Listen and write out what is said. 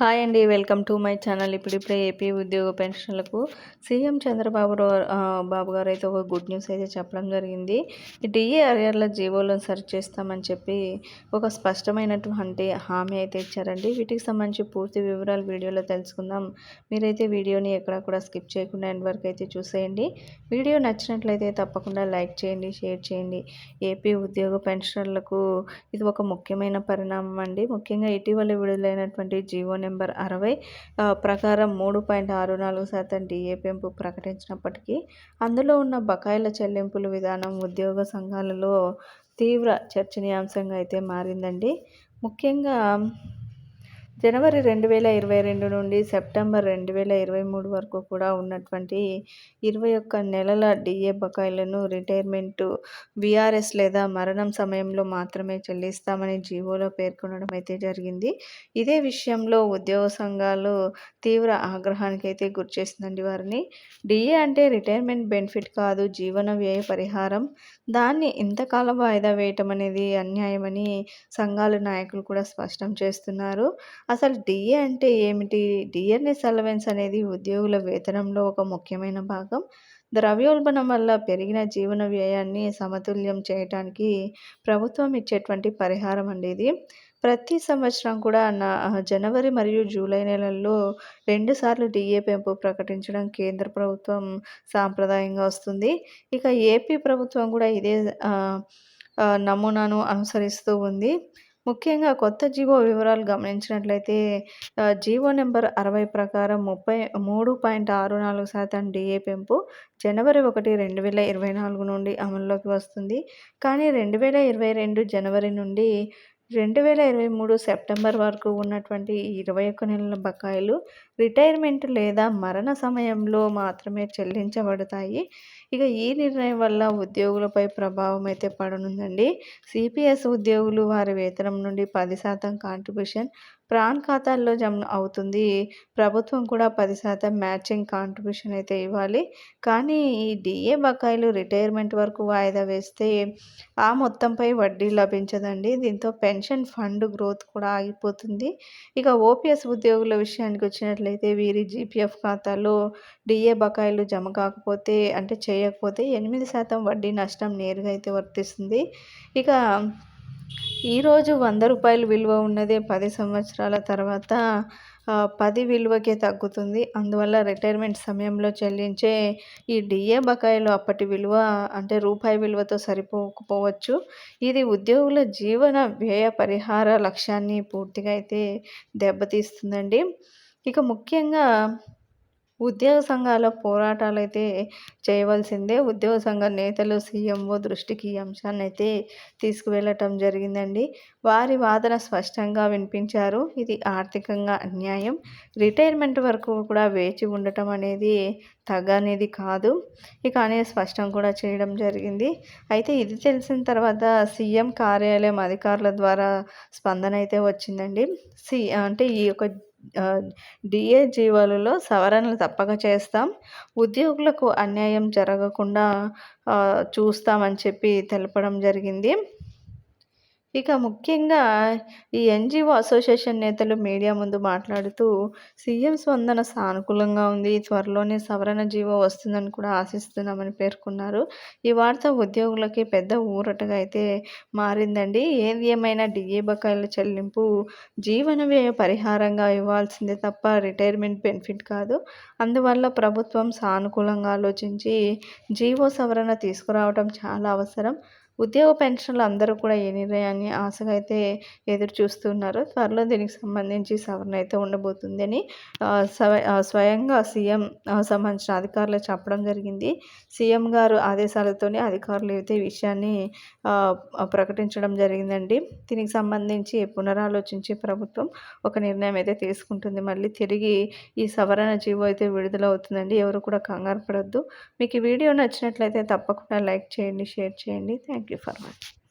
Hi అండి welcome to my channel. ఇప్పుడిప్పుడే AP ఉద్యోగ పెన్షన్లకు సీఎం చంద్రబాబు బాబు గారు అయితే ఒక గుడ్ న్యూస్ అయితే చెప్పడం జరిగింది. డిఏ అరియర్ల జీవోలను సర్చ్ చేస్తామని చెప్పి ఒక స్పష్టమైనటువంటి హామీ అయితే ఇచ్చారండి. వీటికి సంబంధించి పూర్తి వివరాలు వీడియోలో తెలుసుకుందాం. మీరైతే వీడియోని ఎక్కడ కూడా స్కిప్ చేయకుండా ఎండ్ వరకు అయితే చూసేయండి. వీడియో నచ్చినట్లయితే తప్పకుండా లైక్ చేయండి షేర్ చేయండి. ఏపీ ఉద్యోగ పెన్షనర్లకు ఇది ఒక ముఖ్యమైన పరిణామం అండి. ముఖ్యంగా ఇటీవల విడుదలైనటువంటి జీవో నెంబర్ అరవై ప్రకారం మూడు పాయింట్ ఆరు నాలుగు శాతం డిఏ పెంపు ప్రకటించినప్పటికీ అందులో ఉన్న బకాయిల చెల్లింపుల విధానం ఉద్యోగ సంఘాలలో తీవ్ర చర్చనీయాంశంగా అయితే మారిందండి. ముఖ్యంగా జనవరి రెండు వేల ఇరవై రెండు నుండి సెప్టెంబర్ రెండు వేల ఇరవై మూడు వరకు కూడా ఉన్నటువంటి ఇరవై ఒక్క నెలల డిఏ బకాయిలను రిటైర్మెంట్ విఆర్ఎస్ లేదా మరణం సమయంలో మాత్రమే చెల్లిస్తామని జీవోలో పేర్కొనడం అయితే జరిగింది. ఇదే విషయంలో ఉద్యోగ సంఘాలు తీవ్ర ఆగ్రహానికి అయితే గురిచేసిందండి వారిని. డిఏ అంటే రిటైర్మెంట్ బెనిఫిట్ కాదు జీవన వ్యయ పరిహారం. దాన్ని ఇంతకాలం వాయిదా వేయటం అనేది అన్యాయమని సంఘాల నాయకులు కూడా స్పష్టం చేస్తున్నారు. అసలు డిఏ అంటే ఏమిటి? డిఎన్ఎస్ అలవెన్స్ అనేది ఉద్యోగుల వేతనంలో ఒక ముఖ్యమైన భాగం. ద్రవ్యోల్బణం వల్ల పెరిగిన జీవన వ్యయాన్ని సమతుల్యం చేయడానికి ప్రభుత్వం ఇచ్చేటువంటి పరిహారం అండి ఇది. ప్రతి సంవత్సరం కూడా నా జనవరి మరియు జూలై నెలల్లో రెండుసార్లు డిఏ పెంపు ప్రకటించడం కేంద్ర ప్రభుత్వం సాంప్రదాయంగా వస్తుంది. ఇక ఏపీ ప్రభుత్వం కూడా ఇదే నమూనాను అనుసరిస్తూ ఉంది. ముఖ్యంగా కొత్త జీవో వివరాలు గమనించినట్లయితే జీవో నెంబర్ అరవై ప్రకారం ముప్పై మూడు పాయింట్ ఆరు నాలుగు శాతం డిఏ పెంపు జనవరి ఒకటి రెండు వేల ఇరవై నాలుగు నుండి అమల్లోకి వస్తుంది. కానీ రెండు వేల ఇరవై రెండు జనవరి నుండి రెండు వేల ఇరవై మూడు సెప్టెంబర్ వరకు ఉన్నటువంటి ఇరవై ఒక్క నెలల బకాయిలు రిటైర్మెంట్ లేదా మరణ సమయంలో మాత్రమే చెల్లించబడతాయి. ఇక ఈ నిర్ణయం వల్ల ఉద్యోగులపై ప్రభావం అయితే పడనుందండి. సిపిఎస్ ఉద్యోగులు వారి వేతనం నుండి పది శాతం కాంట్రిబ్యూషన్ ప్రాన్ ఖాతాల్లో జమ అవుతుంది. ప్రభుత్వం కూడా పది శాతం మ్యాచింగ్ కాంట్రిబ్యూషన్ అయితే ఇవ్వాలి. కానీ ఈ డిఏ బకాయిలు రిటైర్మెంట్ వరకు వాయిదా వేస్తే ఆ మొత్తంపై వడ్డీ లభించదండి. దీంతో పెన్షన్ ఫండ్ గ్రోత్ కూడా ఆగిపోతుంది. ఇక ఓపీఎస్ ఉద్యోగుల విషయానికి వచ్చినట్లయితే వీరి జీపీఎఫ్ ఖాతాలో డిఏ బకాయిలు జమ కాకపోతే అంటే చేయకపోతే ఎనిమిది శాతం వడ్డీ నష్టం నేరుగా అయితే వర్తిస్తుంది. ఇక ఈరోజు వంద రూపాయలు విలువ ఉన్నదే పది సంవత్సరాల తర్వాత పది విలువకే తగ్గుతుంది. అందువల్ల రిటైర్మెంట్ సమయంలో చెల్లించే ఈ డిఏ బకాయిలు అప్పటి విలువ అంటే రూపాయి విలువతో సరిపోకపోవచ్చు. ఇది ఉద్యోగుల జీవన వ్యయ పరిహార లక్ష్యాన్ని పూర్తిగా అయితే దెబ్బతీస్తుందండి. ఇక ముఖ్యంగా ఉద్యోగ సంఘాల పోరాటాలు అయితే చేయవలసిందే. ఉద్యోగ సంఘ నేతలు సీఎంఓ దృష్టికి ఈ అంశాన్ని అయితే తీసుకువెళ్ళటం జరిగిందండి. వారి వాదన స్పష్టంగా వినిపించారు. ఇది ఆర్థికంగా అన్యాయం. రిటైర్మెంట్ వరకు కూడా వేచి ఉండటం అనేది తగ్గనేది కాదు. ఇక అనేది స్పష్టం కూడా చేయడం జరిగింది. అయితే ఇది తెలిసిన తర్వాత సీఎం కార్యాలయం అధికారుల ద్వారా స్పందన అయితే వచ్చిందండి. సి అంటే ఈ యొక్క డిఏ జీవోలలో సవరణలు తప్పక చేస్తాం. ఉద్యోగులకు అన్యాయం జరగకుండా చూస్తామని చెప్పి తెలపడం జరిగింది. ఇక ముఖ్యంగా ఈ ఎన్జిఓ అసోసియేషన్ నేతలు మీడియా ముందు మాట్లాడుతూ సీఎం స్పందన సానుకూలంగా ఉంది త్వరలోనే సవరణ జీవో వస్తుందని కూడా ఆశిస్తున్నామని పేర్కొన్నారు. ఈ వార్త ఉద్యోగులకి పెద్ద ఊరటగా అయితే మారిందండి. ఏది ఏమైనా డిఏ బకాయిల చెల్లింపు జీవన వ్యయ పరిహారంగా ఇవ్వాల్సిందే తప్ప రిటైర్మెంట్ బెనిఫిట్ కాదు. అందువల్ల ప్రభుత్వం సానుకూలంగా ఆలోచించి జీవో సవరణ తీసుకురావడం చాలా అవసరం. ఉద్యోగ పెన్షన్లు అందరూ కూడా ఏ నిర్ణయాన్ని ఆశగా అయితే ఎదురు చూస్తున్నారు త్వరలో దీనికి సంబంధించి సవరణ అయితే ఉండబోతుందని స్వయంగా సీఎం సంబంధించిన అధికారులు చెప్పడం జరిగింది. సీఎం గారు ఆదేశాలతోనే అధికారులు అయితే విషయాన్ని ప్రకటించడం జరిగిందండి దీనికి సంబంధించి పునరాలోచించి ప్రభుత్వం ఒక నిర్ణయం అయితే తీసుకుంటుంది. మళ్ళీ తిరిగి ఈ సవరణ జీవో అయితే విడుదల అవుతుందండి ఎవరు కూడా కంగారు పడద్దు. మీకు ఈ వీడియో నచ్చినట్లయితే తప్పకుండా లైక్ చేయండి షేర్ చేయండి. Thank thank you for watching